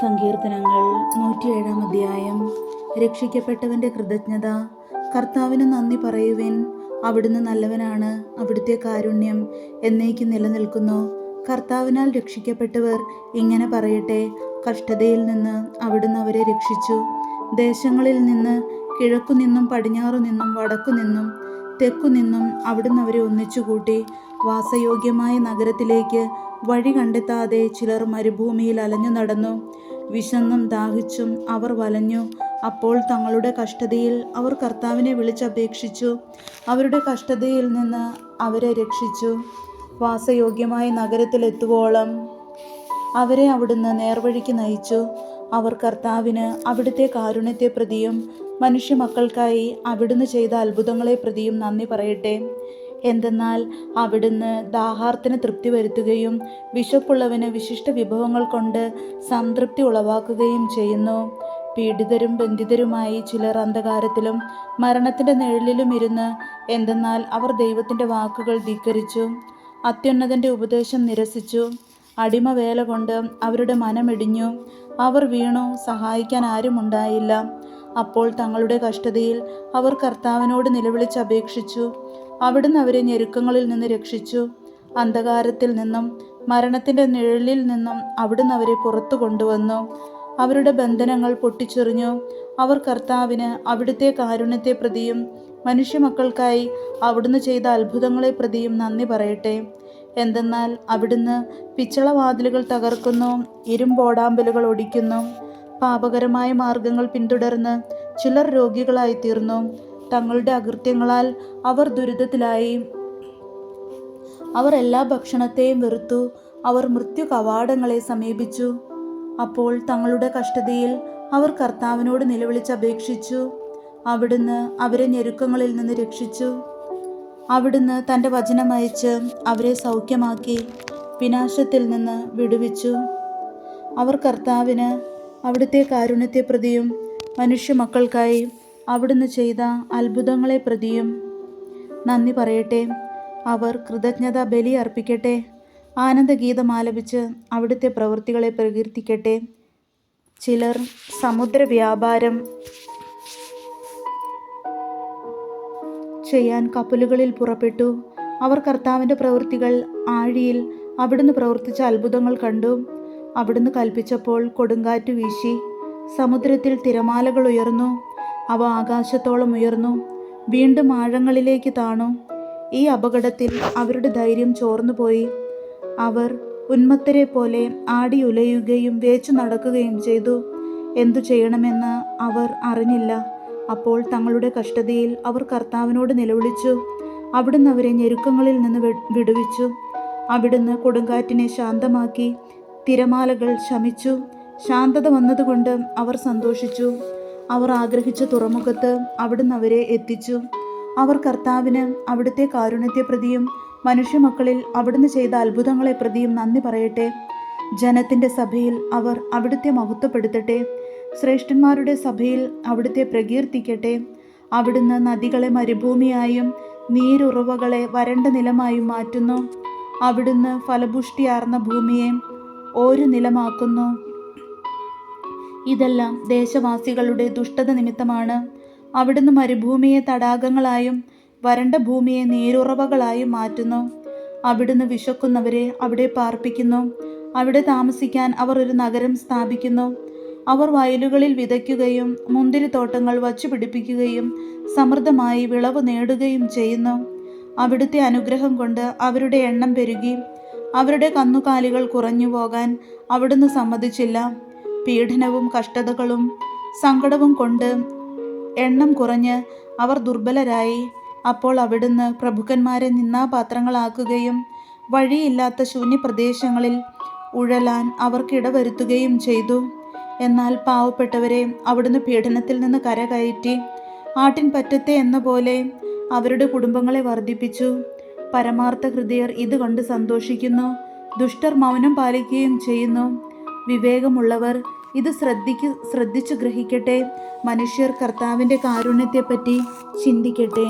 സങ്കീർത്തനങ്ങൾ നൂറ്റിയേഴാം അധ്യായം. രക്ഷിക്കപ്പെട്ടവന്റെ കൃതജ്ഞത കർത്താവിന് നന്ദി പറയുവിൻ. അവിടുന്ന് നല്ലവനാണ് അവിടുത്തെ കാരുണ്യം എന്നേക്ക് നിലനിൽക്കുന്നു. കർത്താവിനാൽ രക്ഷിക്കപ്പെട്ടവർ ഇങ്ങനെ പറയട്ടെ കഷ്ടതയിൽ നിന്ന് അവിടുന്ന് അവരെ രക്ഷിച്ചു. ദേശങ്ങളിൽ നിന്ന് കിഴക്കു നിന്നും പടിഞ്ഞാറു നിന്നും വടക്കു നിന്നും തെക്കു നിന്നും അവിടുന്ന് അവരെ ഒന്നിച്ചുകൂട്ടി വാസയോഗ്യമായ നഗരത്തിലേക്ക് വഴി കണ്ടെത്താതെ ചിലർ മരുഭൂമിയിൽ അലഞ്ഞു നടന്നു. വിശന്നും ദാഹിച്ചും അവർ വലഞ്ഞു. അപ്പോൾ തങ്ങളുടെ കഷ്ടതയിൽ അവർ കർത്താവിനെ വിളിച്ചപേക്ഷിച്ചു. അവരുടെ കഷ്ടതയിൽ നിന്ന് അവരെ രക്ഷിച്ചു. വാസയോഗ്യമായ നഗരത്തിലെത്തുവോളം അവരെ അവിടുന്ന് നേർവഴിക്ക് നയിച്ചു. അവർ കർത്താവിന് അവിടുത്തെ കാരുണ്യത്തെ പ്രതിയും മനുഷ്യമക്കൾക്കായി അവിടുന്ന് ചെയ്ത അത്ഭുതങ്ങളെ പ്രതിയും നന്ദി പറയട്ടെ. എന്തെന്നാൽ അവിടുന്ന് ദാഹാർത്തിന് തൃപ്തി വരുത്തുകയും വിശപ്പുള്ളവന് വിശിഷ്ട വിഭവങ്ങൾ കൊണ്ട് സംതൃപ്തി ഉളവാക്കുകയും ചെയ്യുന്നു. പീഡിതരും ബന്ധിതരുമായി ചിലർ അന്ധകാരത്തിലും മരണത്തിന്റെ നിഴലിലും ഇരുന്ന് എന്തെന്നാൽ അവർ ദൈവത്തിന്റെ വാക്കുകൾ ധിക്കരിച്ചു അത്യുന്നതന്റെ ഉപദേശം നിരസിച്ചു അടിമവേല കൊണ്ട് അവരുടെ മനമിടിഞ്ഞു. അവർ വീണു സഹായിക്കാൻ ആരുമുണ്ടായില്ല അപ്പോൾ തങ്ങളുടെ കഷ്ടതയിൽ അവർ കർത്താവിനോട് നിലവിളിച്ചപേക്ഷിച്ചു അവിടുന്ന് അവരെ ഞെരുക്കങ്ങളിൽ നിന്ന് രക്ഷിച്ചു. അന്ധകാരത്തിൽ നിന്നും മരണത്തിന്റെ നിഴലിൽ നിന്നും അവിടുന്ന് അവരെ പുറത്തു കൊണ്ടുവന്നു. അവരുടെ ബന്ധനങ്ങൾ പൊട്ടിച്ചെറിഞ്ഞു. അവർ കർത്താവിന് അവിടുത്തെ കാരുണ്യത്തെ പ്രതിയും മനുഷ്യമക്കൾക്കായി അവിടുന്ന് ചെയ്ത അത്ഭുതങ്ങളെ പ്രതിയും നന്ദി പറയട്ടെ. എന്തെന്നാൽ അവിടുന്ന് പിച്ചളവാതിലുകൾ തകർക്കുന്നു ഇരുമ്പോടാമ്പലുകൾ ഒടിക്കുന്നു. പാപകരമായ മാർഗങ്ങൾ പിന്തുടർന്ന് ചിലർ രോഗികളായി തീർന്നു തങ്ങളുടെ അകൃത്യങ്ങളാൽ അവർ ദുരിതത്തിലായി. അവർ എല്ലാ ഭക്ഷണത്തെയും വെറുത്തു അവർ മൃത്യു കവാടങ്ങളെ സമീപിച്ചു. അപ്പോൾ തങ്ങളുടെ കഷ്ടതയിൽ അവർ കർത്താവിനോട് നിലവിളിച്ചപേക്ഷിച്ചു അവിടുന്ന് അവരെ ഞെരുക്കങ്ങളിൽ നിന്ന് രക്ഷിച്ചു. അവിടുന്ന് തന്റെ വചനമയച്ച് അവരെ സൗഖ്യമാക്കി വിനാശത്തിൽ നിന്ന് വിടുവിച്ചു. അവർ കർത്താവിന് അവിടുത്തെ കാരുണ്യത്തെ പ്രതിയും മനുഷ്യമക്കൾക്കായി അവിടുന്ന് ചെയ്ത അത്ഭുതങ്ങളെ പ്രതിയും. നന്ദി പറയട്ടെ. അവർ കൃതജ്ഞത ബലി അർപ്പിക്കട്ടെ. ആനന്ദഗീതം ആലപിച്ച് അവിടുത്തെ പ്രവൃത്തികളെ പ്രകീർത്തിക്കട്ടെ. ചിലർ സമുദ്ര വ്യാപാരം ചെയ്യാൻ കപ്പലുകളിൽ പുറപ്പെട്ടു. അവർ കർത്താവിന്റെ പ്രവൃത്തികൾ ആഴിയിൽ അവിടുന്ന് പ്രവർത്തിച്ച അത്ഭുതങ്ങൾ കണ്ടു. അവിടുന്ന് കൽപ്പിച്ചപ്പോൾ കൊടുങ്കാറ്റ് വീശി. സമുദ്രത്തിൽ തിരമാലകൾ ഉയർന്നു. അവ ആകാശത്തോളം ഉയർന്നു. വീണ്ടും ആഴങ്ങളിലേക്ക് താണു. ഈ അപകടത്തിൽ അവരുടെ ധൈര്യം ചോർന്നുപോയി അവർ ഉന്മത്തരെ പോലെ ആടി ഉലയുകയും വേച്ചു നടക്കുകയും ചെയ്തു. എന്തു ചെയ്യണമെന്ന് അവർ അറിഞ്ഞില്ല. അപ്പോൾ തങ്ങളുടെ കഷ്ടതയിൽ അവർ കർത്താവിനോട് നിലവിളിച്ചു. അവിടുന്ന് അവരെ ഞെരുക്കങ്ങളിൽ നിന്ന് വിടുവിച്ചു. അവിടുന്ന് കൊടുങ്കാറ്റിനെ ശാന്തമാക്കി തിരമാലകൾ ശമിച്ചു. ശാന്തത വന്നതുകൊണ്ട് അവർ സന്തോഷിച്ചു. അവർ ആഗ്രഹിച്ച തുറമുഖത്ത് അവിടുന്ന് അവരെ എത്തിച്ചു. അവർ കർത്താവിന് അവിടുത്തെ കാരുണ്യത്തെ പ്രതിയും മനുഷ്യമക്കളിൽ അവിടുന്ന് ചെയ്ത അത്ഭുതങ്ങളെ പ്രതിയും നന്ദി പറയട്ടെ. ജനത്തിന്റെ സഭയിൽ അവർ അവിടുത്തെ മഹത്വപ്പെടുത്തട്ടെ. ശ്രേഷ്ഠന്മാരുടെ സഭയിൽ അവിടുത്തെ പ്രകീർത്തിക്കട്ടെ. അവിടുന്ന് നദികളെ മരുഭൂമിയായും നീരുറവകളെ വരണ്ട നിലമായും മാറ്റുന്നു. അവിടുന്ന് ഫലപുഷ്ടിയാർന്ന ഭൂമിയെ ഒരു നിലമാക്കുന്നു. ഇതെല്ലാം ദേശവാസികളുടെ ദുഷ്ടത നിമിത്തമാണ്. അവിടുന്ന് മരുഭൂമിയെ തടാകങ്ങളായും വരണ്ട ഭൂമിയെ നീരുറവകളായും മാറ്റുന്നു. അവിടുന്ന് വിശക്കുന്നവരെ അവിടെ പാർപ്പിക്കുന്നു. അവിടെ താമസിക്കാൻ അവർ ഒരു നഗരം സ്ഥാപിക്കുന്നു. അവർ വയലുകളിൽ വിതയ്ക്കുകയും മുന്തിരിത്തോട്ടങ്ങൾ വച്ചുപിടിപ്പിക്കുകയും സമൃദ്ധമായി വിളവ് നേടുകയും ചെയ്യുന്നു. അവിടുത്തെ അനുഗ്രഹം കൊണ്ട് അവരുടെ എണ്ണം പെരുകി അവരുടെ കന്നുകാലികൾ കുറഞ്ഞു പോകാൻ അവിടുന്ന് സമ്മതിച്ചില്ല. പീഡനവും കഷ്ടതകളും സങ്കടവും കൊണ്ട് എണ്ണം കുറഞ്ഞ് അവർ ദുർബലരായി. അപ്പോൾ അവിടുന്ന് പ്രഭുക്കന്മാരെ നിന്നാപാത്രങ്ങളാക്കുകയും വഴിയില്ലാത്ത ശൂന്യപ്രദേശങ്ങളിൽ ഉഴലാൻ അവർക്കിടവരുത്തുകയും ചെയ്തു. എന്നാൽ പാവപ്പെട്ടവരെ അവിടുന്ന് പീഡനത്തിൽ നിന്ന് കരകയറ്റി ആട്ടിൻ പറ്റത്തെ എന്ന പോലെ അവരുടെ കുടുംബങ്ങളെ വർദ്ധിപ്പിച്ചു. പരമാർത്ഥ ഹൃദയർ ഇത് കണ്ട് സന്തോഷിക്കുന്നു. ദുഷ്ടർ മൗനം പാലിക്കുകയും ചെയ്യുന്നു. വിവേകമുള്ളവർ ഇത് ശ്രദ്ധിക്കു ശ്രദ്ധിച്ചു ഗ്രഹിക്കട്ടെ. മനുഷ്യർ കർത്താവിന്റെ കാരുണ്യത്തെപ്പറ്റി ചിന്തിക്കട്ടെ.